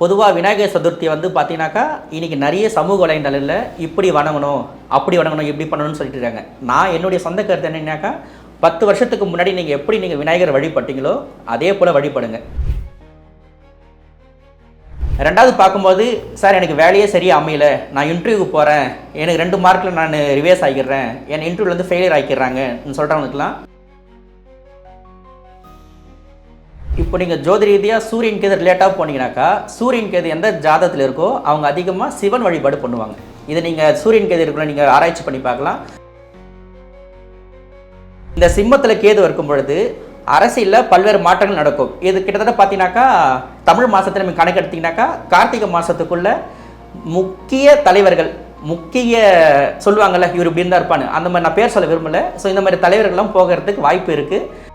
பொதுவாக விநாயகர் சதுர்த்தி வந்து பார்த்தீங்கன்னாக்கா இன்றைக்கி நிறைய சமூக வலைதளத்தில் இப்படி வணங்கணும் அப்படி வணங்கணும் இப்படி பண்ணணும்னு சொல்லிட்டு இருக்காங்க. நான் என்னுடைய சொந்த கருத்து என்னன்னாக்கா பத்து வருஷத்துக்கு முன்னாடி நீங்கள் எப்படி நீங்கள் விநாயகர் வழிபட்டீங்களோ அதே போல் வழிபடுங்க. ரெண்டாவது பார்க்கும்போது சார் எனக்கு வேலையே சரியாக அமையல. நான் இன்டர்வியூக்கு போகிறேன் எனக்கு ரெண்டு மார்க்கில் நான் ரிவேஸ் ஆகிடுறேன். என் இன்டர்வியூலேருந்து ஃபெயிலியர் ஆகிடுறாங்கன்னு சொல்கிறவங்களுக்குலாம் இப்போ நீங்கள் ஜோதி ரீதியாக சூரியன் கேது ரிலேட்டாக போனீங்கனாக்கா சூரியன் கேது எந்த ஜாதகத்தில் இருக்கோ அவங்க அதிகமாக சிவன் வழிபாடு பண்ணுவாங்க. இதை நீங்கள் சூரியன் கேது இருக்கிற நீங்கள் ஆராய்ச்சி பண்ணி பார்க்கலாம். இந்த சிம்மத்தில் கேது இருக்கும் பொழுது அரசியலில் பல்வேறு மாற்றங்கள் நடக்கும். இது கிட்டத்தட்ட பார்த்தீங்கன்னாக்கா தமிழ் மாதத்தில் நம்ம கணக்கெடுத்தீங்கன்னாக்கா கார்த்திகை மாதத்துக்குள்ள முக்கிய தலைவர்கள் முக்கிய சொல்லுவாங்கள்ல இவர் இப்படின்னு தான் இருப்பான்னு. அந்த மாதிரி நான் பேர் சொல்ல விரும்பல. ஸோ இந்த மாதிரி தலைவர்கள்லாம் போகிறதுக்கு வாய்ப்பு இருக்குது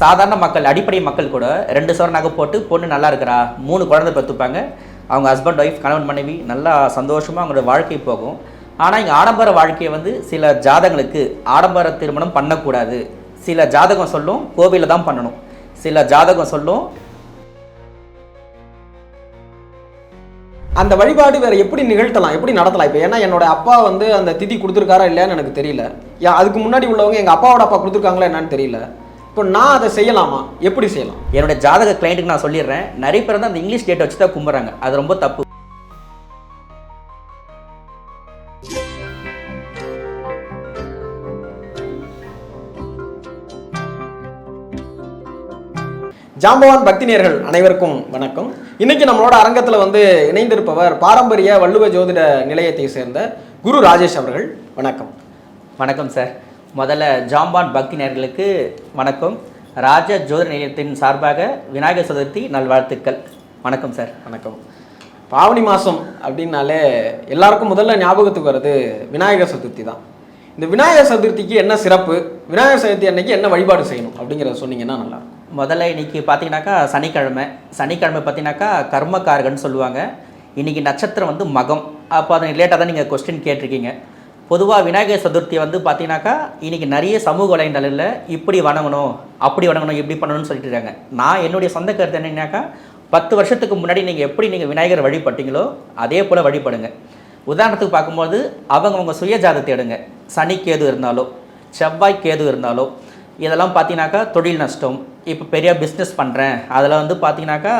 சாதாரண மக்கள் அடிப்படை மக்கள் கூட ரெண்டு சவர நகை போட்டு பொண்ணு நல்லா இருக்கிறா மூணு குழந்தை பெற்றுப்பாங்க. அவங்க ஹஸ்பண்ட் ஒய்ஃப் கணவன் மனைவி நல்லா சந்தோஷமாக அவங்களோட வாழ்க்கை போகும். ஆனால் இங்கே ஆடம்பர வாழ்க்கையை வந்து சில ஜாதகங்களுக்கு ஆடம்பர திருமணம் பண்ணக்கூடாது. சில ஜாதகம் சொல்லும் கோவிலில் தான் பண்ணணும். சில ஜாதகம் சொல்லும் அந்த வழிபாடு வேற எப்படி நிகழ்த்தலாம்? எப்படி நடத்தலாம்? இப்போ ஏன்னா என்னோட அப்பா வந்து அந்த திதி கொடுத்துருக்காரா இல்லையான்னு எனக்கு தெரியல. அதுக்கு முன்னாடி உள்ளவங்க எங்கள் அப்பாவோட அப்பா கொடுத்துருக்காங்களா என்னன்னு தெரியல. இப்போ நான் அதை செய்யலாமா? எப்படி செய்யலாம்? என்னோட ஜாதக கிளைண்ட்டுக்கு நான் சொல்லிடுறேன். நிறைய பேர் வந்து அந்த இங்கிலீஷ் டேட்டை வச்சு தான் கும்பிட்றாங்க அது ரொம்ப தப்பு. ஜாம்பவான் பக்தினியர்கள் அனைவருக்கும் வணக்கம். இன்னைக்கு நம்மளோட அரங்கத்தில் வந்து இணைந்திருப்பவர் பாரம்பரிய வள்ளுவ ஜோதிட நிலையத்தை சேர்ந்த குரு ராஜேஷ் அவர்கள். வணக்கம். வணக்கம் சார் முதல்ல ஜாம்பான் பக்தி நேயர்களுக்கு வணக்கம். ராஜ ஜோதிட நிலையத்தின் சார்பாக விநாயகர் சதுர்த்தி நல்வாழ்த்துக்கள். வணக்கம் சார். வணக்கம். பாவனி மாதம் அப்படின்னாலே எல்லாருக்கும் முதல்ல ஞாபகத்துக்கு வர்றது விநாயகர் சதுர்த்தி தான். இந்த விநாயகர் சதுர்த்திக்கு என்ன சிறப்பு விநாயகர் சதுர்த்தி அன்னைக்கு என்ன வழிபாடு செய்யணும் அப்படிங்கிறத சொன்னீங்கன்னா நல்லா முதல்ல இன்னைக்கு பார்த்தீங்கன்னாக்கா சனிக்கிழமை சனிக்கிழமை பார்த்தீங்கன்னாக்கா கர்மக்காரகன்னு சொல்லுவாங்க. இன்னைக்கு நட்சத்திரம் வந்து மகம். அப்போ அதை ரிலேட்டாக தான் நீங்கள் கொஸ்டின் கேட்டிருக்கீங்க. பொதுவாக விநாயகர் சதுர்த்தி வந்து பார்த்தீங்கன்னாக்கா இன்னைக்கு நிறைய சமூக வலைதளத்தில் இப்படி வணங்கணும் அப்படி வணங்கணும் இப்படி பண்ணணும்னு சொல்லிட்டு இருக்காங்க. நான் என்னுடைய சொந்த கருத்து என்னன்னாக்கா பத்து வருஷத்துக்கு முன்னாடி நீங்கள் எப்படி நீங்கள் விநாயகர் வழிபட்டீங்களோ அதே போல் வழிபடுங்க. உதாரணத்துக்கு பார்க்கும்போது அவங்கவுங்க சுய ஜாதத்தை எடுங்க. சனி கேது இருந்தாலோ செவ்வாய் கேது இருந்தாலோ இதெல்லாம் பார்த்தீங்கன்னாக்கா தொழில் நஷ்டம். இப்போ பெரிய பிஸ்னஸ் பண்ணுறேன் அதில் வந்து பார்த்தீங்கன்னாக்கா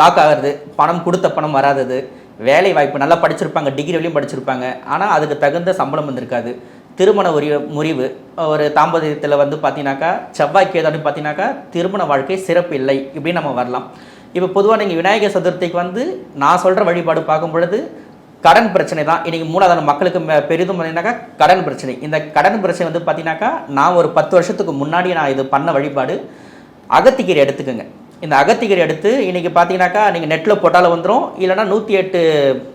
லாக் ஆகிறது. பணம் கொடுத்த பணம் வராதது. வேலை வாய்ப்பு நல்லா படிச்சிருப்பாங்க டிகிரி வரையும் படிச்சிருப்பாங்க. ஆனால் அதுக்கு தகுந்த சம்பளம் வந்திருக்காது. திருமண உரி முறிவு ஒரு தாம்பத்தியத்தில் வந்து பார்த்தீங்கன்னாக்கா செவ்வாய் கேதான்னு பார்த்தீங்கன்னாக்கா திருமண வாழ்க்கை சிறப்பு இல்லை இப்படி நம்ம வரலாம். இப்போ பொதுவாக நீங்கள் விநாயகர் சதுர்த்திக்கு வந்து நான் சொல்கிற வழிபாடு பார்க்கும் பொழுது கடன் பிரச்சனை தான். இன்றைக்கி மூணாவது மக்களுக்கு பெரிதும் பார்த்தீங்கன்னாக்கா கடன் பிரச்சனை. இந்த கடன் பிரச்சனை வந்து பார்த்தீங்கன்னாக்கா நான் ஒரு பத்து வருஷத்துக்கு முன்னாடி நான் இது பண்ண வழிபாடு அகத்திக்கீரை எடுத்துக்கோங்க. இந்த அகத்திக்கீரை எடுத்து இன்றைக்கி பார்த்தீங்கன்னாக்கா நீங்கள் நெட்டில் போட்டாலும் வந்துடும் இல்லைன்னா நூற்றி எட்டு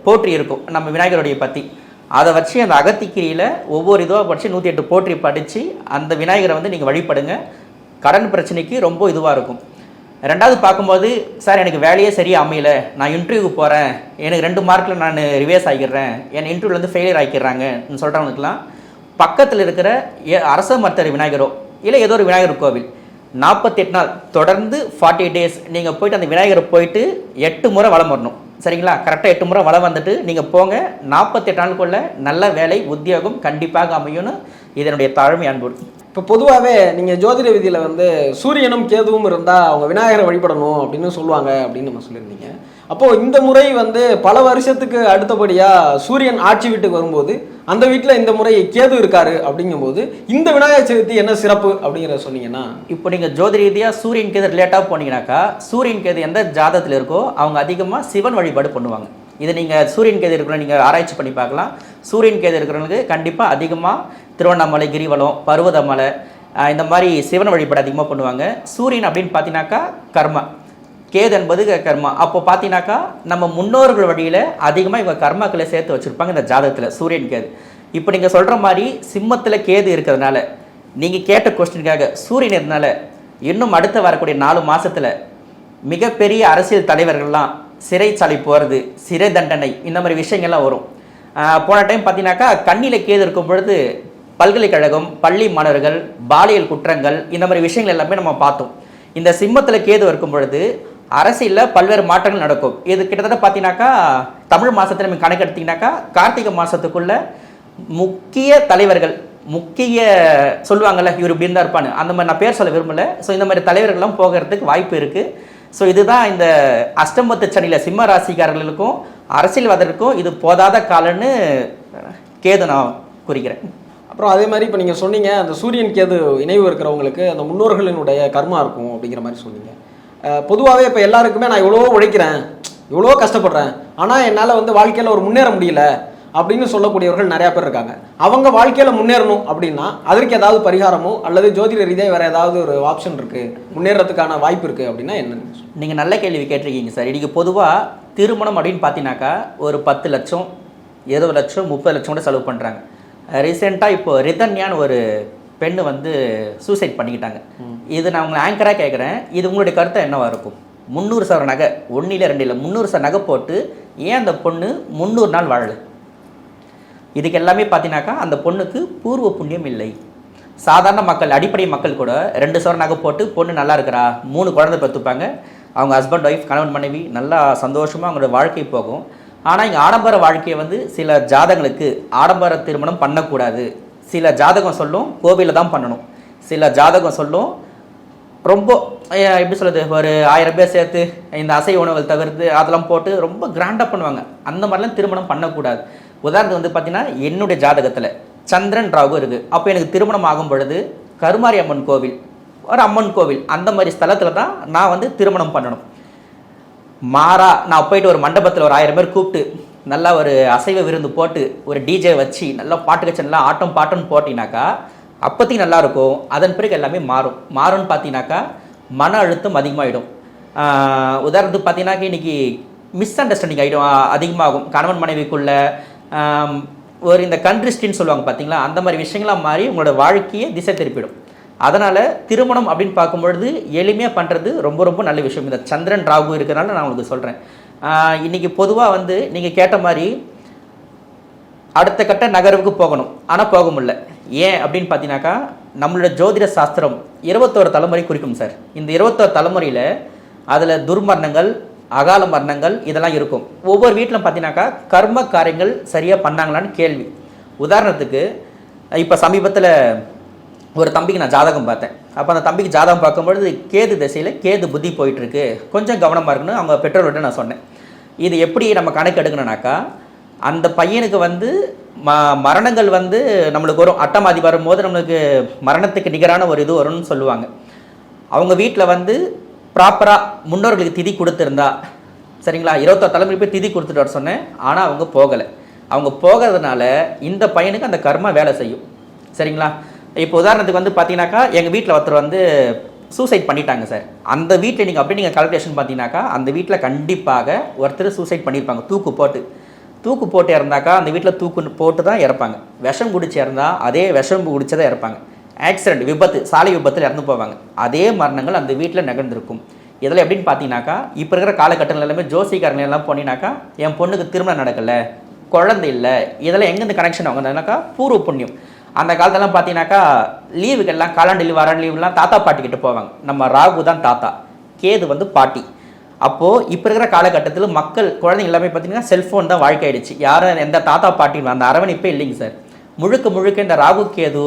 போற்றி இருக்கும் நம்ம விநாயகருடைய பற்றி அதை வச்சு அந்த அகத்திக்கிரியில் ஒவ்வொரு இதுவாக படித்து நூற்றி எட்டு போற்றி படித்து அந்த விநாயகரை வந்து நீங்கள் வழிபடுங்க. கடன் பிரச்சனைக்கு ரொம்ப இதுவாக இருக்கும். ரெண்டாவது பார்க்கும்போது சார் எனக்கு வேலையே சரியாக அமையல. நான் இன்டர்வியூக்கு போகிறேன் எனக்கு ரெண்டு மார்க்கில் நான் ரிவேஸ் ஆகிடுறேன். என் இன்டர்வியூலேருந்து ஃபெயிலியர் ஆகிடுறாங்கன்னு சொல்கிறவங்களுக்குலாம் பக்கத்தில் இருக்கிற ஏ- அரச மருத்துவர் விநாயகரோ இல்லை ஏதோ ஒரு விநாயகர் கோவில் நாற்பத்தெட்டு நாள். தொடர்ந்து ஃபார்ட்டி டேஸ் நீங்கள் போயிட்டு அந்த விநாயகரை போயிட்டு எட்டு முறை வலம் வரணும். சரிங்களா? கரெக்டாக எட்டு முறை வளம் வந்துட்டு நீங்கள் போங்க. நாற்பத்தெட்டு நாளுக்குள்ள நல்ல வேலை உத்தியோகம் கண்டிப்பாக அமையும்னு இதனுடைய தாழ்மை அன்பு. இப்போ பொதுவாகவே நீங்கள் ஜோதிட விதியில் வந்து சூரியனும் கேதுவும் இருந்தால் அவங்க விநாயகரை வழிபடணும் அப்படின்னு சொல்லுவாங்க அப்படின்னு நம்ம சொல்லியிருந்தீங்க. அப்போது இந்த முறை வந்து பல வருஷத்துக்கு அடுத்தபடியாக சூரியன் ஆட்சி வீட்டுக்கு வரும்போது அந்த வீட்டில் இந்த முறை கேது இருக்காரு அப்படிங்கும்போது இந்த விநாயகர் சதுர்த்தி என்ன சிறப்பு அப்படிங்கிறத சொன்னீங்கன்னா இப்போ நீங்கள் ஜோதி ரீதியாக சூரியன் கேது ரிலேட்டாக போனீங்கன்னாக்கா சூரியன் கேது எந்த ஜாதகத்தில் இருக்கோ அவங்க அதிகமாக சிவன் வழிபாடு பண்ணுவாங்க. இதை நீங்கள் சூரியன் கேது இருக்கிற நீங்கள் ஆராய்ச்சி பண்ணி பார்க்கலாம். சூரியன் கேது இருக்கிறவங்களுக்கு கண்டிப்பாக அதிகமாக திருவண்ணாமலை கிரிவலம் பருவதமலை இந்த மாதிரி சிவன் வழிபாடு அதிகமாக பண்ணுவாங்க. சூரியன் அப்படின்னு பார்த்தீங்கன்னாக்கா கர்மா. கேது என்பது கர்மா. அப்போ பார்த்தீங்கன்னாக்கா நம்ம முன்னோர்கள் வழியில் அதிகமாக இவங்க கர்மாக்களை சேர்த்து வச்சுருப்பாங்க இந்த ஜாதகத்தில் சூரியன் கேது. இப்போ நீங்கள் சொல்கிற மாதிரி சிம்மத்தில் கேது இருக்கிறதுனால நீங்கள் கேட்ட கொஸ்டினுக்காக சூரியன் இருந்தனால இன்னும் அடுத்து வரக்கூடிய நாலு மாதத்தில் மிகப்பெரிய அரசியல் தலைவர்கள்லாம் சிறைச்சாலை போகிறது சிறை தண்டனை இந்த மாதிரி விஷயங்கள்லாம் வரும். போன டைம் பார்த்தீங்கன்னாக்கா கண்ணில கேது இருக்கும் பொழுது பல்கலைக்கழகம் பள்ளி மாணவர்கள் பாலியல் குற்றங்கள் இந்த மாதிரி விஷயங்கள் எல்லாமே நம்ம பார்த்தோம். இந்த சிம்மத்தில் கேது இருக்கும் பொழுது அரசியலில் பல்வேறு மாற்றங்கள் நடக்கும். இது கிட்டத்தட்ட பார்த்தீங்கன்னாக்கா தமிழ் மாதத்தில் நம்ம கணக்கெடுத்தீங்கன்னாக்கா கார்த்திகை மாதத்துக்குள்ள முக்கிய தலைவர்கள் முக்கிய சொல்லுவாங்கள்ல இவர் இப்படின்னு இருந்தா இருப்பான்னு. அந்த மாதிரி நான் பேர் சொல்ல விரும்பலை. ஸோ இந்த மாதிரி தலைவர்கள்லாம் போகிறதுக்கு வாய்ப்பு இருக்குது ஸோ இதுதான் இந்த அஷ்டமத்து சனியில் சிம்ம ராசிக்காரர்களுக்கும் அரசியல்வாதருக்கும் இது போதாத காலன்னு கேது நான் குறிக்கிறேன். அப்புறம் அதே மாதிரி இப்போ நீங்கள் சொன்னீங்க அந்த சூரியன் கேது இணைவு இருக்கிறவங்களுக்கு அந்த முன்னோர்களினுடைய கர்மா இருக்கும் அப்படிங்கிற மாதிரி சொன்னீங்க. பொதுவாகவே இப்போ எல்லாருக்குமே நான் இவ்வளோ உழைக்கிறேன் இவ்வளோ கஷ்டப்படுறேன் ஆனால் என்னால் வந்து வாழ்க்கையில் ஒரு முன்னேற முடியல அப்படின்னு சொல்லக்கூடியவர்கள் நிறையா பேர் இருக்காங்க. அவங்க வாழ்க்கையில் முன்னேறணும் அப்படின்னா அதற்கு ஏதாவது பரிகாரமோ அல்லது ஜோதிட ரீதியாக வேறு ஏதாவது ஒரு ஆப்ஷன் இருக்குது முன்னேறதுக்கான வாய்ப்பு இருக்குது அப்படின்னா என்னன்னு நீங்கள் நல்ல கேள்வி கேட்டிருக்கீங்க சார். இன்றைக்கி பொதுவாக திருமணம் அப்படின்னு பார்த்தீங்கன்னாக்கா ஒரு பத்து லட்சம் இருபது லட்சம் முப்பது லட்சம் கூட செலவு பண்ணுறாங்க ரீசெண்டாக இப்போ ரிதன்யான்னு ஒரு பெண்ணு வந்து சூசைட் பண்ணிக்கிட்டாங்க. இது நான் உங்களை ஆங்கராக கேட்குறேன் இது உங்களுடைய கருத்தை என்னவா இருக்கும்? முந்நூறு சவர நகை ஒன்றில் ரெண்டு இல்லை முந்நூறு சவர நகை போட்டு ஏன் அந்த பொண்ணு முந்நூறு நாள் வாழல? இதுக்கு எல்லாமே பார்த்தீங்கன்னாக்கா அந்த பொண்ணுக்கு பூர்வ புண்ணியம் இல்லை. சாதாரண மக்கள் அடிப்படை மக்கள் கூட ரெண்டு சவரன் நகை போட்டு பொண்ணு நல்லா இருக்கிறா மூணு குழந்தை பெற்றுப்பாங்க. அவங்க ஹஸ்பண்ட் ஒய்ஃப் கணவன் மனைவி நல்லா சந்தோஷமாக அவங்களோட வாழ்க்கை போகும். ஆனால் இங்கே ஆடம்பர வாழ்க்கையை வந்து சில ஜாதகங்களுக்கு ஆடம்பர திருமணம் பண்ணக்கூடாது. சில ஜாதகம் சொல்லும் கோவிலில் தான் பண்ணணும். சில ஜாதகம் சொல்லும் ரொம்ப எப்படி சொல்கிறது ஒரு ஆயிரம் பேர் சேர்த்து இந்த அசைவ உணவுகள் தவிர்த்து அதெல்லாம் போட்டு ரொம்ப கிராண்டாக பண்ணுவாங்க. அந்த மாதிரிலாம் திருமணம் பண்ணக்கூடாது. உதாரணத்துக்கு வந்து பார்த்தீங்கன்னா என்னுடைய ஜாதகத்தில் சந்திரன் ராகு இருக்குது அப்போ எனக்கு திருமணம் ஆகும் பொழுது கருமாரி அம்மன் கோவில் ஒரு அம்மன் கோவில் அந்த மாதிரி ஸ்தலத்தில் தான் நான் வந்து திருமணம் பண்ணணும். மாறா நான் போயிட்டு ஒரு மண்டபத்தில் ஒரு ஆயிரம் பேர் கூப்பிட்டு நல்லா ஒரு அசைவ விருந்து போட்டு ஒரு டிஜே வச்சு நல்லா பாட்டு கச்சன்லாம் ஆட்டம் பாட்டம்னு போட்டினாக்கா அப்போதைக்கு நல்லா இருக்கும். அதன் பிறகு எல்லாமே மாறும். மாறும்னு பார்த்தீங்கன்னாக்கா மன அழுத்தம் அதிகமாகிடும் உதாரணத்துக்கு பார்த்தீங்கன்னாக்கா இன்னைக்கு மிஸ் அண்டர்ஸ்டாண்டிங் ஆகிடும் அதிகமாகும். கணவன் மனைவிக்குள்ளே ஒரு இந்த கண்ட்ரிஸ்டின்னு சொல்லுவாங்க பார்த்தீங்களா? அந்த மாதிரி விஷயங்களாக மாறி உங்களோட வாழ்க்கையை திசை திருப்பிடும். அதனால் திருமணம் அப்படின்னு பார்க்கும்பொழுது எளிமையாக பண்ணுறது ரொம்ப ரொம்ப நல்ல விஷயம். இந்த சந்திரன் ராகு இருக்கிறனால நான் உங்களுக்கு சொல்கிறேன் இன்றைக்கி பொதுவாக வந்து நீங்கள் கேட்ட மாதிரி அடுத்த கட்ட நகர்வுக்கு போகணும். ஆனால் போக முடியல. ஏன் அப்படின்னு பார்த்தீங்கன்னாக்கா நம்மளோட ஜோதிட சாஸ்திரம் இருபத்தோரு தலைமுறை குறிக்கும் சார். இந்த இருபத்தோரு தலைமுறையில் அதில் துர்மரணங்கள் அகால மரணங்கள் இதெல்லாம் இருக்கும். ஒவ்வொரு வீட்டிலும் பார்த்தீங்கன்னாக்கா கர்ம காரியங்கள் சரியாக பண்ணாங்களான்னு கேள்வி. உதாரணத்துக்கு இப்போ சமீபத்தில் ஒரு தம்பிக்கு நான் ஜாதகம் பார்த்தேன். அப்போ அந்த தம்பிக்கு ஜாதகம் பார்க்கும்பொழுது கேது திசையில் கேது புத்தி போயிட்டுருக்கு. கொஞ்சம் கவனமாக இருக்குன்னு அவங்க பெற்றோர்கிட்ட நான் சொன்னேன். இது எப்படி நம்ம கணக்கு எடுக்கணும்னாக்கா அந்த பையனுக்கு வந்து ம மரணங்கள் வந்து நம்மளுக்கு வரும். அட்டமாதி வரும்போது நம்மளுக்கு மரணத்துக்கு நிகரான ஒரு இது வரும்னு சொல்லுவாங்க. அவங்க வீட்டில் வந்து ப்ராப்பராக முன்னோர்களுக்கு திதி கொடுத்துருந்தா சரிங்களா? இருபத்தோரு தலைமுறை போய் திதி கொடுத்துட்டு வர சொன்னேன். ஆனால் அவங்க போகலை. அவங்க போகிறதுனால இந்த பையனுக்கு அந்த கர்மா வேலை செய்யும். சரிங்களா? இப்போ உதாரணத்துக்கு வந்து பார்த்தீங்கன்னாக்கா எங்கள் வீட்டில் ஒருத்தர் வந்து சூசைட் பண்ணிட்டாங்க சார் அந்த வீட்டில் நீங்கள் அப்படி நீங்கள் கால்குலேஷன் பார்த்தீங்கன்னாக்கா அந்த வீட்டில் கண்டிப்பாக ஒருத்தர் சூசைட் பண்ணியிருப்பாங்க தூக்கு போட்டு. தூக்கு போட்டு இறந்தாக்கா அந்த வீட்டில் தூக்கு போட்டு தான் இறப்பாங்க. விஷம் குடிச்சு இறந்தால் அதே விஷம் குடிச்சதை இறப்பாங்க. ஆக்சிடென்ட் விபத்து சாலை விபத்தில் இறந்து போவாங்க. அதே மரணங்கள் அந்த வீட்டில் நிகழ்ந்திருக்கும். இதில் எப்படின்னு பார்த்தீங்கன்னாக்கா இப்போ இருக்கிற காலகட்டங்கள் எல்லாமே ஜோசிக்காரங்க எல்லாம் போனீங்கன்னாக்கா என் பொண்ணுக்கு திருமணம் நடக்கலை குழந்தை இல்லை இதெல்லாம் எங்கேருந்து கனெக்ஷன் ஆகுதுனாக்கா பூர்வ புண்ணியம். அந்த காலத்தெல்லாம் பார்த்தீங்கன்னாக்கா லீவுக்கெல்லாம் காலாண்டு லீவ் வர லீவுலாம் தாத்தா பாட்டி கிட்ட போவாங்க. நம்ம ராகு தான் தாத்தா கேது வந்து பாட்டி. அப்போது இப்போ இருக்கிற காலகட்டத்தில் மக்கள் குழந்தைங்க எல்லாமே பார்த்தீங்கன்னா செல்ஃபோன் தான் வாழ்க்கை ஆயிடுச்சு. யாரும் எந்த தாத்தா பாட்டின்னு அந்த அரவணைப்பே இல்லைங்க சார். முழுக்க முழுக்க இந்த ராகு கேது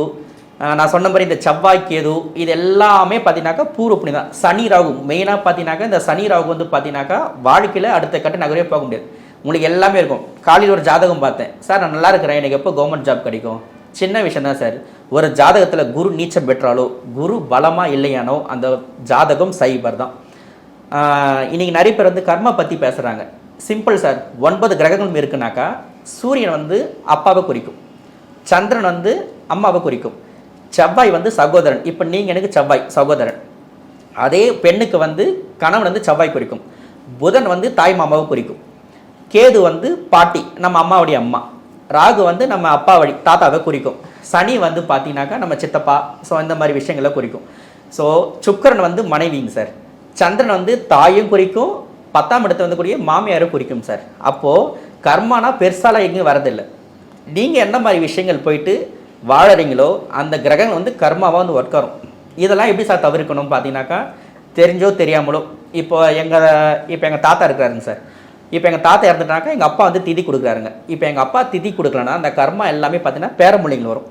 நான் சொன்ன மாதிரி இந்த செவ்வாய் கேது இது எல்லாமே பார்த்தீங்கன்னாக்கா பூர்வ புண்ணியம் தான். சனி ராகு மெயினாக பார்த்தீங்கன்னாக்கா இந்த சனி ராகு வந்து பார்த்தீங்கன்னாக்கா வாழ்க்கையில் அடுத்த கட்ட நகரவே போக முடியாது. உங்களுக்கு எல்லாமே இருக்கும். காலையில் ஒரு ஜாதகம் பார்த்தேன். சார் நான் நல்லா இருக்கிறேன். எனக்கு எப்போ கவர்மெண்ட் ஜாப் கிடைக்கும்? சின்ன விஷயம் தான் சார். ஒரு ஜாதகத்தில் குரு நீச்சம் பெற்றாலோ குரு பலமாக இல்லையானோ அந்த ஜாதகம் சைபர் தான். இன்றைக்கி நிறைய பேர் வந்து கர்மா பற்றி பேசுகிறாங்க சிம்பிள் சார் ஒன்பது கிரகங்களும் இருக்குனாக்கா சூரியன் வந்து அப்பாவை குறிக்கும். சந்திரன் வந்து அம்மாவை குறிக்கும். செவ்வாய் வந்து சகோதரன். இப்போ நீங்கள் எனக்கு செவ்வாய் சகோதரன். அதே பெண்ணுக்கு வந்து கணவன் வந்து செவ்வாய் குறிக்கும். புதன் வந்து தாய் மாமாவை குறிக்கும். கேது வந்து பாட்டி நம்ம அம்மாவுடைய அம்மா. ராகு வந்து நம்ம அப்பா வழி தாத்தாவை குறிக்கும். சனி வந்து பார்த்தீங்கன்னாக்கா நம்ம சித்தப்பா ஸோ இந்த மாதிரி விஷயங்களை குறிக்கும். ஸோ சுக்கரன் வந்து மனைவிங்க சார். சந்திரன் வந்து தாயும் குறிக்கும். பத்தாம் இடத்துல வந்து கூடிய மாமியாரும் குறிக்கும் சார். அப்போது கர்மானா பெருசாலாம் எங்கேயும் வரதில்லை. நீங்கள் என்ன மாதிரி விஷயங்கள் போயிட்டு வாழறீங்களோ அந்த கிரகங்கள் வந்து கர்மாவாக வந்து ஒர்க் ஆகும். இதெல்லாம் எப்படி சார் தவிர்க்கணும் பார்த்தீங்கன்னாக்கா தெரிஞ்சோ தெரியாமலோ இப்போ எங்கள் இப்போ எங்கள் தாத்தா இருக்கிறாருங்க சார் இப்போ எங்கள் தாத்தா இறந்துட்டாக்கா எங்கள் அப்பா வந்து திதி கொடுக்குறாருங்க. இப்போ எங்கள் அப்பா திதி கொடுக்கலன்னா அந்த கர்மா எல்லாமே பார்த்தீங்கன்னா பேரமொழிகள் வரும்.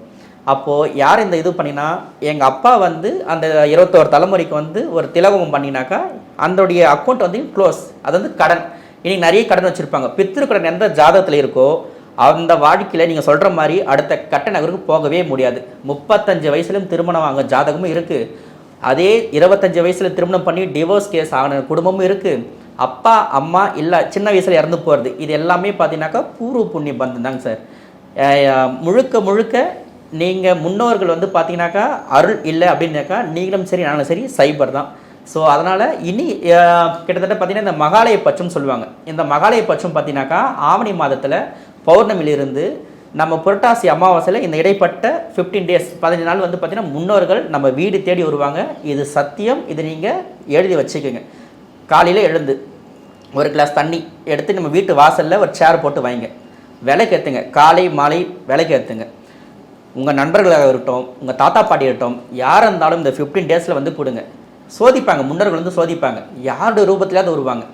அப்போது யார் இந்த இது பண்ணினா எங்கள் அப்பா வந்து அந்த இருபத்தோரு தலைமுறைக்கு வந்து ஒரு திலகமும் பண்ணினாக்கா அதோடைய அக்கௌண்ட் வந்து க்ளோஸ் அது வந்து கடன். இன்றைக்கி நிறைய கடன் வச்சுருப்பாங்க. பித்திருக்கடன் எந்த ஜாதகத்தில் இருக்கோ அந்த வாழ்க்கையில் நீங்கள் சொல்கிற மாதிரி அடுத்த கட்ட நகருக்கு போகவே முடியாது. முப்பத்தஞ்சு வயசுலையும் திருமணம் ஆக ஜாதகமும் இருக்குது அதே இருபத்தஞ்சு வயசில் திருமணம் பண்ணி டிவோர்ஸ் கேஸ் ஆன குடும்பமும் இருக்குது அப்பா அம்மா இல்லை சின்ன வயசில் இறந்து போகிறது இது எல்லாமே பார்த்தீங்கன்னாக்கா பூர்வ புண்ணிய பந்தம் தாங்க சார். முழுக்க முழுக்க நீங்கள் முன்னோர்கள் வந்து பார்த்தீங்கன்னாக்கா அருள் இல்லை அப்படின்னாக்கா நீங்களும் சரி நானும் சரி சைபர் தான். ஸோ அதனால் இனி கிட்டத்தட்ட பார்த்தீங்கன்னா இந்த மகாலய பட்சம் சொல்லுவாங்க. இந்த மகாலய பட்சம் பார்த்தீங்கன்னாக்கா ஆவணி மாதத்தில் பௌர்ணமியிலிருந்து நம்ம புரட்டாசி அமாவாசையில் இந்த இடைப்பட்ட ஃபிஃப்டீன் டேஸ் பதினஞ்சு நாள் வந்து பார்த்திங்கன்னா முன்னோர்கள் நம்ம வீடு தேடி வருவாங்க. இது சத்தியம். இது நீங்கள் எழுதி வச்சுக்கோங்க. காலையில் எழுந்து ஒரு கிளாஸ் தண்ணி எடுத்து நம்ம வீட்டு வாசலில் ஒரு சேர் போட்டு வைங்க. விலைக்கு ஏற்றுங்க காலை மாலை விலைக்கு ஏற்றுங்க உங்கள் நண்பர்களாக இருக்கட்டும் உங்கள் தாத்தா பாட்டி இருக்கட்டும் யாராக இருந்தாலும் இந்த ஃபிஃப்டீன் டேஸில் வந்து கொடுங்க. சோதிப்பாங்க. முன்னோர்கள் வந்து சோதிப்பாங்க. யாரோட ரூபத்திலாவது வருவாங்க.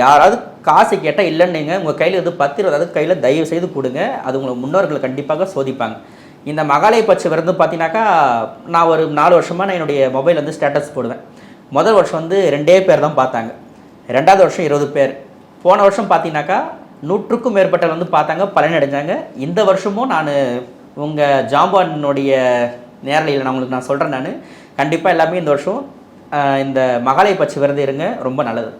யாராவது காசு கேட்டால் இல்லைன்னுங்க உங்கள் கையில் எதுவும் பத்து இருபதாவது கையில் தயவு செய்து கொடுங்க. அது உங்களை முன்னோர்கள் கண்டிப்பாக சோதிப்பாங்க. இந்த மகாலய பட்ச விருந்து பார்த்தீங்கன்னாக்கா நான் ஒரு நாலு வருஷமாக நான் என்னுடைய மொபைல் வந்து ஸ்டேட்டஸ் போடுவேன். முதல் வருஷம் வந்து ரெண்டே பேர் தான் பார்த்தாங்க. ரெண்டாவது வருஷம் இருபது பேர். போன வருஷம் பார்த்தீங்கன்னாக்கா நூற்றுக்கும் மேற்பட்டவர் வந்து பார்த்தாங்க பலனடைஞ்சாங்க. இந்த வருஷமும் நான் உங்கள் ஜாம்பானுடைய நேரலையில் நான் உங்களுக்கு நான் சொல்கிறேன் நான். கண்டிப்பாக எல்லாமே இந்த வருஷம் இந்த மகாலய பட்ச விரதம் இருங்க. ரொம்ப நல்லது.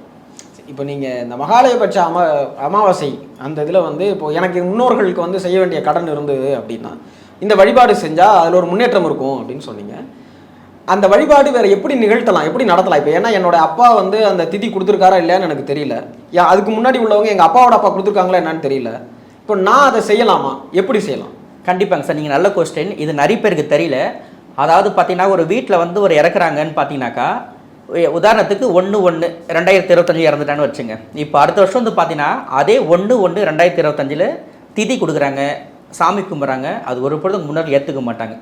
இப்போ நீங்கள் இந்த மகாலயபட்ச அமா அமாவாசை அந்த இதில் வந்து இப்போ எனக்கு முன்னோர்களுக்கு வந்து செய்ய வேண்டிய கடன் இருந்தது அப்படின்னா இந்த வழிபாடு செஞ்சால் அதில் ஒரு முன்னேற்றம் இருக்கும் அப்படின்னு சொன்னீங்க. அந்த வழிபாடு வேற எப்படி நிகழ்த்தலாம்? எப்படி நடத்தலாம்? இப்போ ஏன்னா என்னோட அப்பா வந்து அந்த திதி கொடுத்துருக்காரா இல்லையான்னு எனக்கு தெரியல. யா அதுக்கு முன்னாடி உள்ளவங்க எங்கள் அப்பாவோட அப்பா கொடுத்துருக்காங்களா என்னன்னு தெரியல. இப்போ நான் அதை செய்யலாமா? எப்படி செய்யலாம்? கண்டிப்பாங்க சார் நீங்கள் நல்ல கொஸ்டின் இது நிறைய பேருக்கு தெரியல. அதாவது பார்த்தீங்கன்னா ஒரு வீட்டில் வந்து ஒரு இறக்குறாங்கன்னு பார்த்தீங்கன்னாக்கா உதாரணத்துக்கு ஒன்று ஒன்று ரெண்டாயிரத்தி இருபத்தஞ்சு இறந்துட்டான்னு வச்சுங்க. இப்போ அடுத்த வருஷம் வந்து பார்த்தீங்கன்னா அதே ஒன்று ஒன்று ரெண்டாயிரத்தி இருபத்தஞ்சில் திதி கொடுக்குறாங்க சாமி கும்பிட்றாங்க. அது ஒரு பொழுது முன்னாடி ஏற்றுக்க மாட்டாங்க.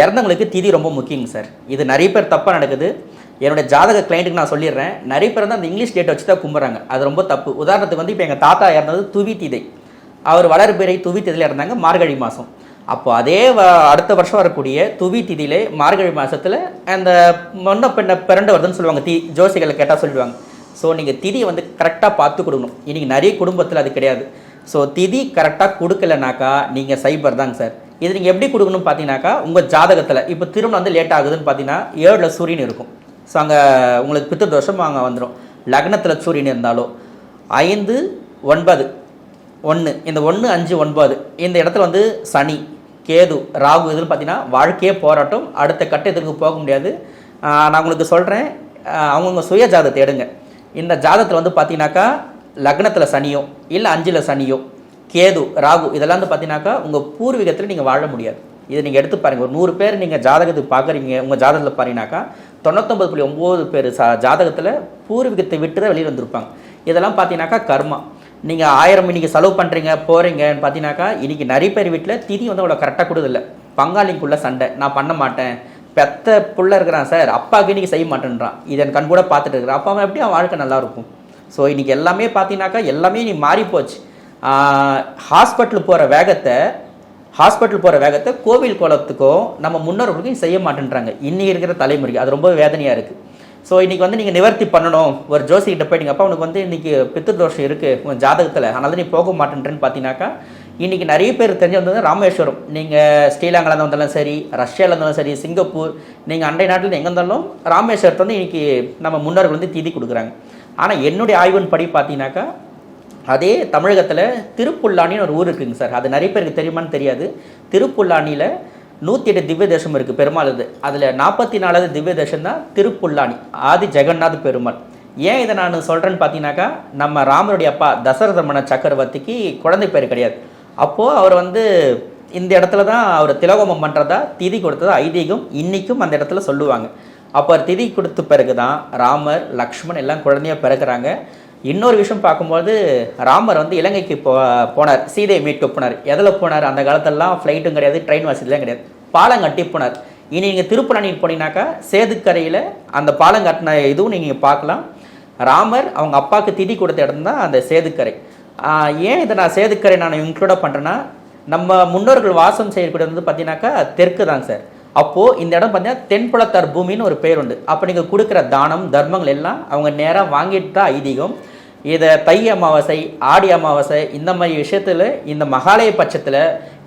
இறந்தவங்களுக்கு திதி ரொம்ப முக்கியங்க சார். இது நிறைய பேர் தப்பாக நடக்குது. என்னோடய ஜாதக கிளைண்ட்டுக்கு நான் சொல்லிடுறேன். நிறைய பேர் வந்து அந்த இங்கிலீஷ் டேட்டை வச்சு தான் கும்பிட்றாங்க. அது ரொம்ப தப்பு. உதாரணத்துக்கு வந்து இப்போ எங்கள் தாத்தா இறந்தது துவி திதை. அவர் வளர்பிறை துவி திதையில் இருந்தாங்க மார்கழி மாதம் அப்போ அதே வ- அடுத்த வருஷம் வரக்கூடிய துவி திதியிலே மார்கழி மாதத்தில் அந்த முன்ன பெண்ணை பிறண்டு வருதுன்னு சொல்லுவாங்க. தி ஜோசிகளை கேட்டால் சொல்லுவாங்க ஸோ நீங்கள் திதியை வந்து கரெக்டாக பார்த்து கொடுக்கணும். இன்றைக்கி நிறைய குடும்பத்தில் அது கிடையாது. ஸோ திதி கரெக்டாக கொடுக்கலனாக்கா நீங்கள் சைபர் தாங்க சார் இது நீங்கள் எப்படி கொடுக்கணும்னு பார்த்தீங்கன்னாக்கா உங்கள் ஜாதகத்தில் இப்போ திருமணம் வந்து லேட் ஆகுதுன்னு பார்த்தீங்கன்னா ஏழில் சூரியன் இருக்கும். ஸோ அங்கே உங்களுக்கு பித்திரு தோஷம் அங்கே வந்துடும் லக்னத்தில் சூரியன் இருந்தாலோ ஐந்து ஒன்பது ஒன்று இந்த ஒன்று அஞ்சு ஒன்பது. இந்த இடத்துல வந்து சனி கேது ராகு இதில் பார்த்தீங்கன்னா வாழ்க்கையே போராட்டம். அடுத்த கட்டத்துக்கு போக முடியாது. நான் உங்களுக்கு சொல்கிறேன் அவங்கவுங்க சுய ஜாதத்தை எடுங்க. இந்த ஜாதகத்தில் வந்து பார்த்தீங்கன்னாக்கா லக்னத்தில் சனியோ இல்லை அஞ்சில் சனியோ கேது ராகு இதெல்லாம் வந்து பார்த்தீங்கன்னாக்கா உங்கள் பூர்வீகத்தில் நீங்கள் வாழ முடியாது. இதை நீங்கள் எடுத்து பாருங்கள் ஒரு நூறு பேர் நீங்கள் ஜாதகத்துக்கு பார்க்குறீங்க உங்கள் ஜாதகத்தில் பார்த்தீங்கன்னாக்கா தொண்ணூத்தொம்பது புள்ளி ஒம்பது பேர் சா ஜாதகத்தில் பூர்வீகத்தை விட்டு தான் வெளியில் வந்திருப்பாங்க. இதெல்லாம் பார்த்தீங்கன்னாக்கா கர்மா. நீங்கள் ஆயிரம் இன்னைக்கு செலவு பண்ணுறீங்க போகிறீங்கன்னு பார்த்தீங்கன்னாக்கா இன்றைக்கி நிறைய பேர் வீட்டில் திதி வந்து அவ்வளோ கரெக்டாக கொடுதில்ல பங்காளிக்குள்ளே சண்டை. நான் பண்ண மாட்டேன். பெத்த புள்ள இருக்கிறான் சார் அப்பாவுக்கு இன்றைக்கி செய்ய மாட்டேன்றான். இதன் என் கண் கூட பார்த்துட்டு இருக்கிறான். அப்பா எப்படி அவன் வாழ்க்கை நல்லாயிருக்கும் ஸோ இன்றைக்கி எல்லாமே பார்த்தீங்கன்னாக்கா எல்லாமே நீ மாறிப்போச்சு ஹாஸ்பிட்டல் போகிற வேகத்தை ஹாஸ்பிட்டல் போகிற வேகத்தை கோவில் குளத்துக்கும் நம்ம முன்னோர்களுக்கும் செய்ய மாட்டேன்றாங்க. இன்றைக்கி இருக்கிற தலைமுறைக்கு. அது ரொம்ப வேதனையாக இருக்குது ஸோ இன்றைக்கி வந்து நீங்கள் நிவர்த்தி பண்ணணும். ஒரு ஜோசிக்கிட்ட போயிட்டீங்க அப்போ உனக்கு வந்து இன்றைக்கி பித்து தோஷம் இருக்குது உன் ஜாதகத்தில். அதனால் நீ போக மாட்டேன்றேன்னு பார்த்தீங்கன்னாக்கா இன்றைக்கி நிறைய பேர் தெரிஞ்சு வந்தது ராமேஸ்வரம். நீங்கள் ஸ்ரீலங்காவில் வந்தாலும் சரி ரஷ்யாவில் இருந்தாலும் சரி சிங்கப்பூர் நீங்கள் அண்டை நாட்டில் எங்கே இருந்தாலும் ராமேஸ்வரத்தை வந்து இன்றைக்கி நம்ம முன்னோர்கள் வந்து தீதி கொடுக்குறாங்க. ஆனால் என்னுடைய ஆய்வின் படி பார்த்தீங்கன்னாக்கா அதே தமிழகத்தில் திருப்புல்லானின்னு ஒரு ஊர் இருக்குங்க சார். அது நிறைய பேருக்கு தெரியுமான்னு தெரியாது. திருப்புல்லானியில் நூற்றி எட்டு திவ்ய தேசம் இருக்குது பெருமாள் இது. அதில் நாற்பத்தி நாலாவது திவ்ய தேசம் தான் திருப்புல்லானி ஆதி ஜெகநாத் பெருமாள். ஏன் இதை நான் சொல்கிறேன்னு பார்த்தீங்கன்னாக்கா நம்ம ராமருடைய அப்பா தசரத மன்ன சக்கரவர்த்திக்கு குழந்தை பேர் கிடையாது. அப்போது அவர் வந்து இந்த இடத்துல தான் அவர் திலகோமம் பண்ணுறதா திதி கொடுத்ததா ஐதீகம் இன்றைக்கும் அந்த இடத்துல சொல்லுவாங்க. அப்போ திதி கொடுத்த பிறகு தான் ராமர் லக்ஷ்மண் எல்லாம் குழந்தையாக பிறக்கிறாங்க. இன்னொரு விஷயம் பார்க்கும்போது ராமர் வந்து இலங்கைக்கு போ போனார். சீதையை மீட்டு போனார். எதில் போனார்? அந்த காலத்திலலாம் ஃப்ளைட்டும் கிடையாது ட்ரெயின் வசதிலாம் கிடையாது. பாலம் கட்டி போனார். இனி நீங்கள் திருப்பணி போனீங்கன்னாக்கா சேதுக்கரையில் அந்த பாலம் கட்டின இதுவும் நீங்கள் பார்க்கலாம். ராமர் அவங்க அப்பாவுக்கு திதி கொடுத்த இடம் தான் அந்த சேதுக்கரை. ஏன் இதை நான் சேதுக்கரை நான் இன்க்ளூடாக பண்ணுறேன்னா நம்ம முன்னோர்கள் வாசம் செய்யக்கூடியது வந்து பார்த்தீங்கன்னாக்கா தெற்கு தான் சார். அப்போது இந்த இடம் பார்த்தீங்கன்னா தென்புலத்தார் பூமின்னு ஒரு பேர் உண்டு அப்போ நீங்கள் கொடுக்குற தானம் தர்மங்கள் எல்லாம் அவங்க நேராக வாங்கிட்டு தான் ஐதீகம். இதை தை அமாவாசை ஆடி அமாவாசை இந்த மாதிரி விஷயத்தில் இந்த மகாலய பட்சத்தில்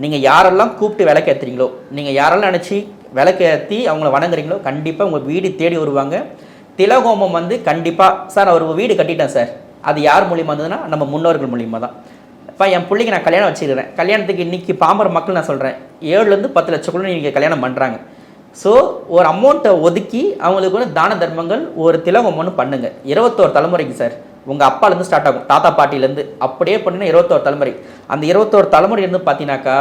நீங்கள் யாரெல்லாம் கூப்பிட்டு விளக்கேற்றுறீங்களோ நீங்கள் யாரெல்லாம் நினச்சி விளக்கேற்றி அவங்கள வணங்குறீங்களோ கண்டிப்பாக உங்கள் வீடு தேடி வருவாங்க. திலகோமம் வந்து கண்டிப்பாக சார் அவர் வீடு கட்டிட்டேன் சார். அது யார் மூலியமாக இருந்ததுன்னா நம்ம முன்னோர்கள் மூலியமாக தான் இப்போ என் பிள்ளைக்கு நான் கல்யாணம் வச்சுக்கிறேன். கல்யாணத்துக்கு இன்னைக்கு பாமர மக்கள் நான் சொல்கிறேன் ஏழுலேருந்து பத்து லட்சக்குள்ள நீங்கள் கல்யாணம் பண்ணுறாங்க ஸோ ஒரு அமௌண்ட்டை ஒதுக்கி அவங்களுக்கு வந்து தான தர்மங்கள் ஒரு திலகம்னு பண்ணுங்க. இருபத்தோரு தலைமுறைக்கு சார் உங்கள் அப்பாலேருந்து ஸ்டார்ட் ஆகும். தாத்தா பாட்டிலேருந்து அப்படியே பண்ணினா இருபத்தோரு தலைமுறை. அந்த இருபத்தோரு தலைமுறை இருந்து பார்த்தீங்கன்னாக்கா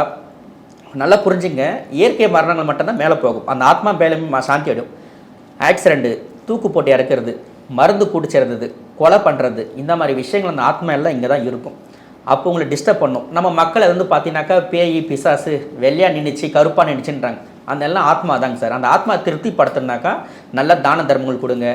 நல்லா புரிஞ்சுங்க. இயற்கை மரணங்கள் மட்டும்தான் மேலே போகும். அந்த ஆத்மா மேலே சாந்தி அடையும். ஆக்சிடெண்ட்டு தூக்கு போட்டு இறக்கிறது மருந்து குடிச்சிருந்தது கொலை பண்ணுறது இந்த மாதிரி விஷயங்கள் அந்த ஆத்மா எல்லாம் இங்கே தான் இருக்கும். அப்போ உங்களை டிஸ்டர்ப் பண்ணும். நம்ம மக்களை வந்து பார்த்தீங்கன்னாக்கா பேய் பிசாசு வெள்ளையாக நின்றுச்சு கருப்பாக நின்றுச்சுன்றாங்க அந்த எல்லாம் ஆத்மா தாங்க சார். அந்த ஆத்மா திருப்திப்படுத்தினாக்கா நல்ல தான தர்மங்கள் கொடுங்க.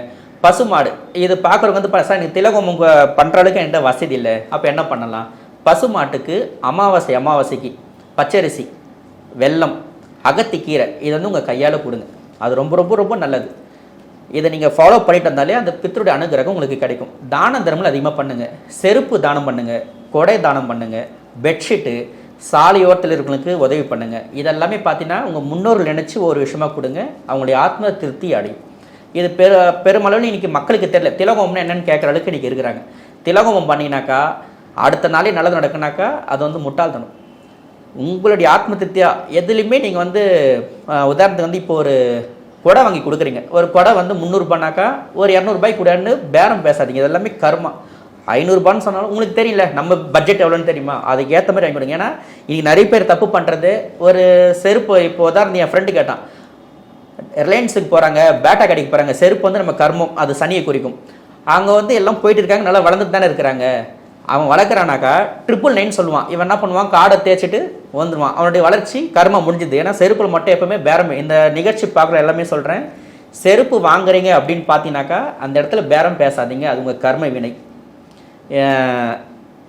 பசுமாடு இது பார்க்குறவங்க வந்து சார் நீ திலகம் உங்கள் பண்ணுற அளவுக்கு என்கிட்ட வசதி இல்லை. அப்போ என்ன பண்ணலாம்? பசுமாட்டுக்கு அமாவாசை அமாவாசைக்கு பச்சரிசி வெல்லம் அகத்திக்கீரை இதை வந்து உங்கள் கையால் கொடுங்க. அது ரொம்ப ரொம்ப ரொம்ப நல்லது. இதை நீங்கள் ஃபாலோ பண்ணிட்டு வந்தாலே அந்த பித்தருடைய அனுகிரகம் உங்களுக்கு கிடைக்கும். தான தர்மங்கள் அதிகமாக பண்ணுங்கள் செருப்பு தானம் பண்ணுங்கள் கொடை தானம் பண்ணுங்கள் பெட்ஷீட்டு சாலையோரத்தில் இருக்கிறவங்களுக்கு உதவி பண்ணுங்கள் இதெல்லாமே பார்த்தீங்கன்னா உங்கள் முன்னோர்கள் நினச்சி ஒரு விஷயமா கொடுங்க அவங்களுடைய ஆத்ம திருப்தி அடையும். இது பெரு பெருமளவில் இன்றைக்கி மக்களுக்கு தெரியல. திலகோமம்னா என்னென்னு கேட்குற அளவுக்கு இன்றைக்கி இருக்கிறாங்க. திலகோமம் பண்ணிங்கனாக்கா அடுத்த நாளே நல்லது நடக்குனாக்கா அது வந்து முட்டாள்தனம். உங்களுடைய ஆத்ம திருப்தியாக எதுலேயுமே நீங்கள் வந்து உதாரணத்துக்கு வந்து இப்போ ஒரு கொடை வாங்கி கொடுக்குறீங்க. ஒரு கொடை வந்து முந்நூறுபானாக்கா ஒரு இரநூறுபாய்க்கு கூடன்னு பேரம் பேசாதீங்க. இது எல்லாமே கர்மா. ஐநூறுபான்னு சொன்னாலும் உங்களுக்கு தெரியல. நம்ம பட்ஜெட் எவ்வளோன்னு தெரியுமா? அதுக்கு ஏற்ற மாதிரி வாங்கி கொடுங்க. ஏன்னா இன்னைக்கு நிறைய பேர் தப்பு பண்ணுறது ஒரு செருப்பு இப்போ உதாரணம் என் ஃப்ரெண்டு கேட்டான். ரிலையன்ஸுக்கு போகிறாங்க பேட்டா கடைக்கு போகிறாங்க செருப்பு வந்து நம்ம கர்மம் அது சனியை குறிக்கும். அங்கே வந்து எல்லாம் போயிட்டு இருக்காங்க நல்லா வளர்ந்துட்டு தானே இருக்கிறாங்க. அவன் வளர்க்குறானாக்கா ட்ரிபிள் நைன் சொல்லுவான். இவன் என்ன பண்ணுவான்? காடை தேய்ச்சிட்டு வந்துடுவான் அவனுடைய வளர்ச்சி கர்மம் முடிஞ்சுது. ஏன்னா செருப்பில் மட்டும் எப்பவுமே பேரம் இந்த நிகழ்ச்சி பார்க்குற எல்லாமே சொல்கிறேன் செருப்பு வாங்குறீங்க அப்படின்னு பார்த்தீங்கன்னாக்கா அந்த இடத்துல பேரம் பேசாதீங்க. அது உங்கள் கர்ம வினை.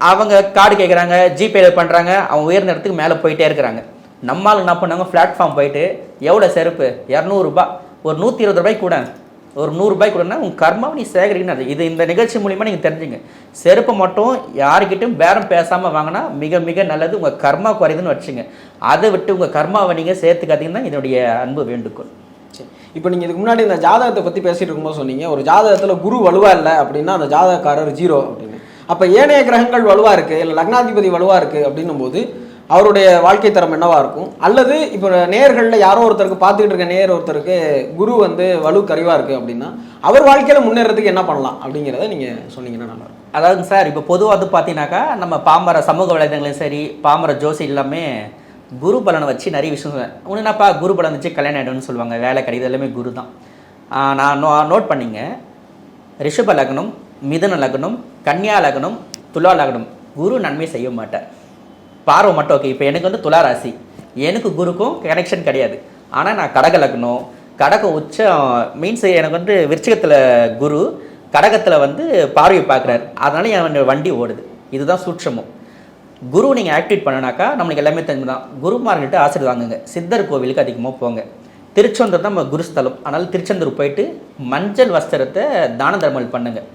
அவங்க கார்டு கேட்குறாங்க ஜிபேல பண்ணுறாங்க அவங்க உயர்ந்த இடத்துக்கு மேலே போயிட்டே இருக்கிறாங்க. நம்மளால் என்ன பண்ணாங்க? பிளாட்ஃபார்ம் போயிட்டு எவ்வளோ செருப்பு? இரநூறுபா ஒரு நூற்றி இருபது ரூபாய்க்கு கூட. ஒரு நூறுரூபாய் கொடுனா உங்கள் கர்மாவை நீ சேகரிக்கணும். அது இது இந்த நிகழ்ச்சி மூலிமா நீங்கள் தெரிஞ்சுங்க. செருப்பை மட்டும் யாருக்கிட்டும் பேரம் பேசாமல் வாங்கினா மிக மிக நல்லது. உங்கள் கர்மா குறையுதுன்னு வச்சுங்க. அதை விட்டு உங்கள் கர்மாவை நீங்கள் சேர்த்துக்காதீங்கன்னா இதனுடைய அன்பு வேண்டுகோள். சரி. இப்போ நீங்கள் இதுக்கு முன்னாடி இந்த ஜாதகத்தை பற்றி பேசிகிட்டு இருக்கும்போது சொன்னீங்க. ஒரு ஜாதகத்தில் குரு வலுவா இல்லை அப்படின்னா அந்த ஜாதகக்காரர் ஜீரோ அப்படின்னு. அப்போ ஏனைய கிரகங்கள் வலுவாக இருக்குது இல்லை லக்னாதிபதி வலுவாக இருக்குது அப்படின்னும் போது அவருடைய வாழ்க்கை தரம் என்னவாக இருக்கும்? அல்லது இப்போ நேர்களில் யாரோ ஒருத்தருக்கு பார்த்துக்கிட்டு இருக்க நேர் ஒருத்தருக்கு குரு வந்து வலு கறிவாக இருக்குது அப்படின்னா அவர் வாழ்க்கையில் முன்னேறதுக்கு என்ன பண்ணலாம் அப்படிங்கிறத நீங்கள் சொன்னீங்கன்னா நல்லா அதாவது சார் இப்போ பொதுவாக வந்து பார்த்தீங்கன்னாக்கா நம்ம பாமர சமூக வலைதளங்களையும் சரி பாமர ஜோசி எல்லாமே குரு பலனை வச்சு நிறைய விஷயம் சொல்லுவேன். ஒன்று என்னப்பா குரு பலன் வச்சு கல்யாணம் ஆகிடும்னு சொல்லுவாங்க வேலை கிடையாது எல்லாமே குரு தான் நான் நோ நோட் பண்ணிங்க. ரிஷப லக்னம் மிதன லக்னம் கன்னியா லக்னம் துலா லக்னம் குரு நன்மை செய்ய மாட்டார். பார்வை மட்டும் ஓகே இப்போ எனக்கு வந்து துலா ராசி எனக்கு குருக்கும் கனெக்ஷன் கிடையாது. ஆனால் நான் கடக லக்னம் கடக உச்சம் மீன்ஸ் எனக்கு வந்து விருச்சிகத்தில் குரு கடகத்தில் வந்து பார்வை பார்க்குறாரு. அதனால என் வண்டி ஓடுது. இதுதான் சூட்சமும். குரு நீங்கள் ஆக்டிவேட் பண்ணனாக்கா நம்மளுக்கு எல்லாமே தெரிஞ்சு தான் குருமார்கிட்ட ஆசிரியர் வாங்குங்க. சித்தர் கோவிலுக்கு அதிகமாக போங்க. திருச்செந்தூர் தான் நம்ம குருஸ்தலம். அதனால் திருச்செந்தூர் போயிட்டு மஞ்சள் வஸ்திரத்தை தான தர்மல் பண்ணுங்கள்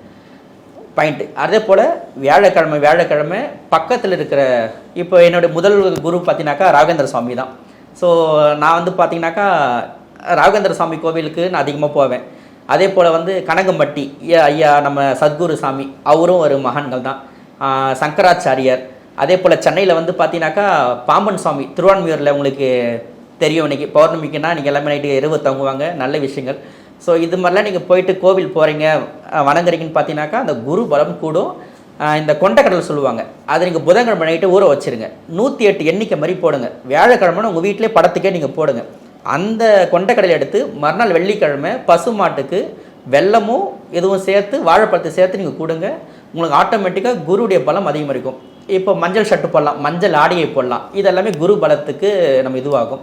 பாயிண்ட்டு அதே போல் வியாழக்கிழமை வியாழக்கிழமை பக்கத்தில் இருக்கிற இப்போ என்னுடைய முதல் குரு பார்த்தீங்கன்னாக்கா ராகேந்திர சுவாமி தான். ஸோ நான் வந்து பார்த்தீங்கன்னாக்கா ராகேந்திர சுவாமி கோவிலுக்கு நான் அதிகமாக போவேன். அதே போல் வந்து கனகம்பட்டி ஐயா ஐயா நம்ம சத்குரு சாமி அவரும் ஒரு மகான்கள் தான். சங்கராச்சாரியர் சங்கராச்சாரியார். அதே போல் சென்னையில் வந்து பார்த்தீங்கன்னாக்கா பாம்பன் சுவாமி திருவான்மியூரில் உங்களுக்கு தெரியும் இன்றைக்கி பௌர்ணமிக்குன்னா நீங்கள் எல்லாமே நைட்டு இரவு தங்குவாங்க. நல்ல விஷயங்கள். ஸோ இது மாதிரிலாம் நீங்கள் போயிட்டு கோவில் போகிறீங்க வணங்குறீங்கன்னு பார்த்தீங்கன்னாக்கா அந்த குரு பலம் கூடும். இந்த கொண்டக்கடலை சொல்லுவாங்க. அதை நீங்கள் புதன்கிழமை நைட்டு ஊற வச்சிருங்க. நூற்றி எட்டு எண்ணிக்கை மாதிரி போடுங்க. வியாழக்கிழமை உங்கள் வீட்டிலே படத்துக்கே நீங்கள் போடுங்க. அந்த கொண்டக்கடலை எடுத்து மறுநாள் வெள்ளிக்கிழமை பசுமாட்டுக்கு வெல்லமும் எதுவும் சேர்த்து வாழைப்பழத்தை சேர்த்து நீங்கள் கொடுங்க. உங்களுக்கு ஆட்டோமேட்டிக்காக குருவுடைய பலம் அதிகமாக இருக்கும் இப்போ மஞ்சள் ஷர்ட்டு போடலாம் மஞ்சள் ஆடையை போடலாம். இது எல்லாமே குரு பலத்துக்கு நம்ம இதுவாகும்.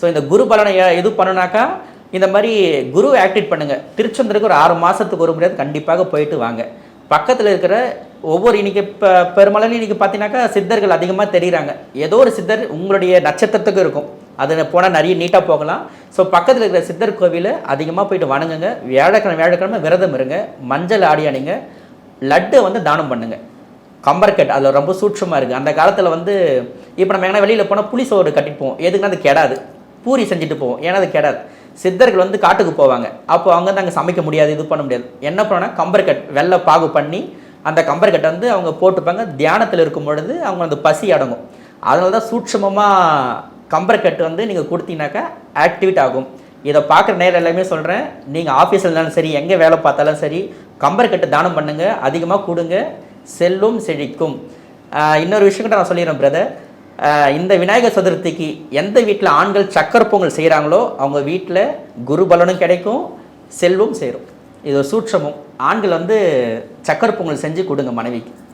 ஸோ இந்த குரு பலனை இது பண்ணுனாக்கா இந்த மாதிரி குரு ஆக்டிவேட் பண்ணுங்கள் திருச்செந்தூருக்கு ஒரு ஆறு மாதத்துக்கு ஒரு முறையாவது கண்டிப்பாக போயிட்டு வாங்க. பக்கத்தில் இருக்கிற ஒவ்வொரு இன்றைக்கி இப்போ பெருமளவில் இன்னைக்கு பார்த்தீங்கன்னாக்கா சித்தர்கள் அதிகமாக தெரியுறாங்க. ஏதோ ஒரு சித்தர் உங்களுடைய நட்சத்திரத்துக்கு இருக்கும். அது போனால் நிறைய நீட்டாக போகலாம். ஸோ பக்கத்தில் இருக்கிற சித்தர் கோவிலை அதிகமாக போயிட்டு வணங்குங்க. வியாழக்கிழமை வியாழக்கிழமை விரதம் இருங்க. மஞ்சள் ஆடி அணிங்க. லட்டு வந்து தானம் பண்ணுங்கள் கம்பர்கட் அதில் ரொம்ப சூட்சமாக இருக்குது அந்த காலத்தில் வந்து இப்போ நம்ம எங்கன்னா வெளியில் போனால் புளி சோறு கட்டிட்டு போவோம். எதுக்குன்னா அது கெடாது. பூரி செஞ்சுட்டு போவோம். ஏன்னா அது கெடாது. சித்தர்கள் வந்து காட்டுக்கு போவாங்க. அப்போ அவங்க வந்து அங்கே சமைக்க முடியாது இது பண்ண முடியாது. என்ன பண்ணோன்னா கம்பர்கட் வெள்ளை பாகு பண்ணி அந்த கம்பர்கட்டை வந்து அவங்க போட்டுப்பாங்க. தியானத்தில் இருக்கும் பொழுது அவங்க அந்த பசி அடங்கும். அதனால தான் சூட்சமமாக கம்பர்கட் வந்து நீங்கள் கொடுத்தீங்கன்னாக்கா ஆக்டிவேட் ஆகும். இதை பார்க்குற நேரம் எல்லாமே சொல்கிறேன் நீங்கள் ஆஃபீஸில் இருந்தாலும் சரி எங்கே வேலை பார்த்தாலும் சரி கம்பர்கட்டு தானம் பண்ணுங்கள் அதிகமாக கொடுங்க. செல்லும் செழிக்கும். இன்னொரு விஷயம் கூட நான் சொல்லிடுறேன் பிரதர் இந்த விநாயகர் சதுர்த்திக்கு எந்த வீட்டில் ஆண்கள் சக்கரை பொங்கல் செய்கிறாங்களோ அவங்க வீட்டில் குரு பலனும் கிடைக்கும் செல்வம் சேரும். இது ஒரு சூட்சமும். ஆண்கள் வந்து சக்கரை பொங்கல் செஞ்சு கொடுங்க மனைவிக்கு.